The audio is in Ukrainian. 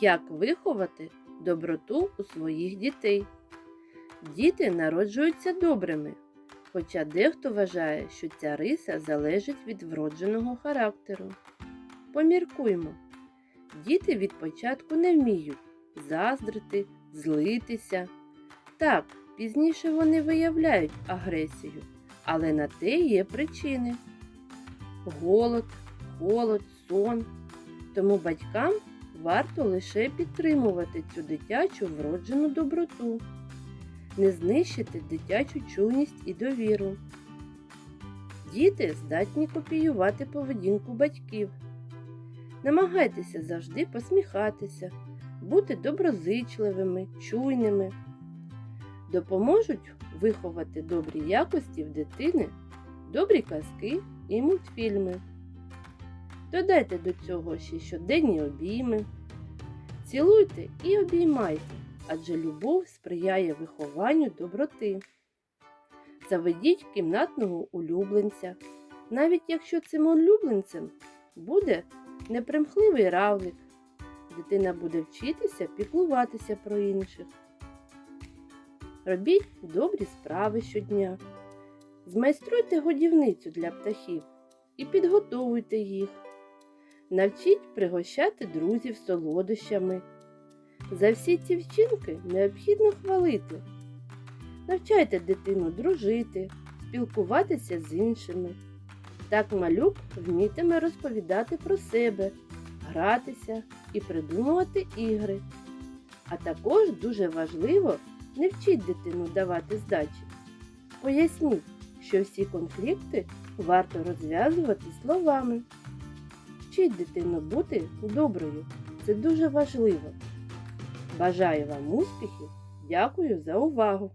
Як виховати доброту у своїх дітей? Діти народжуються добрими, хоча дехто вважає, що ця риса залежить від вродженого характеру. Поміркуймо. Діти від початку не вміють заздрити, злитися. Так, пізніше вони виявляють агресію, але на те є причини. Голод, холод, сон. Тому батькам варто лише підтримувати цю дитячу вроджену доброту, не знищити дитячу чуйність і довіру. Діти здатні копіювати поведінку батьків. Намагайтеся завжди посміхатися, бути доброзичливими, чуйними. Допоможуть виховати добрі якості в дитини, добрі казки і мультфільми. Додайте до цього ще щоденні обійми. Цілуйте і обіймайте, адже любов сприяє вихованню доброти. Заведіть кімнатного улюбленця, навіть якщо цим улюбленцем буде непримхливий равлик. Дитина буде вчитися піклуватися про інших. Робіть добрі справи щодня. Змайструйте годівницю для птахів і підготовуйте їх. Навчіть пригощати друзів солодощами. За всі ці вчинки необхідно хвалити. Навчайте дитину дружити, спілкуватися з іншими. Так малюк вмітиме розповідати про себе, гратися і придумувати ігри. А також дуже важливо не вчіть дитину давати здачі. Поясніть, що всі конфлікти варто розв'язувати словами. Вчіть дитину бути доброю. Це дуже важливо. Бажаю вам успіхів. Дякую за увагу!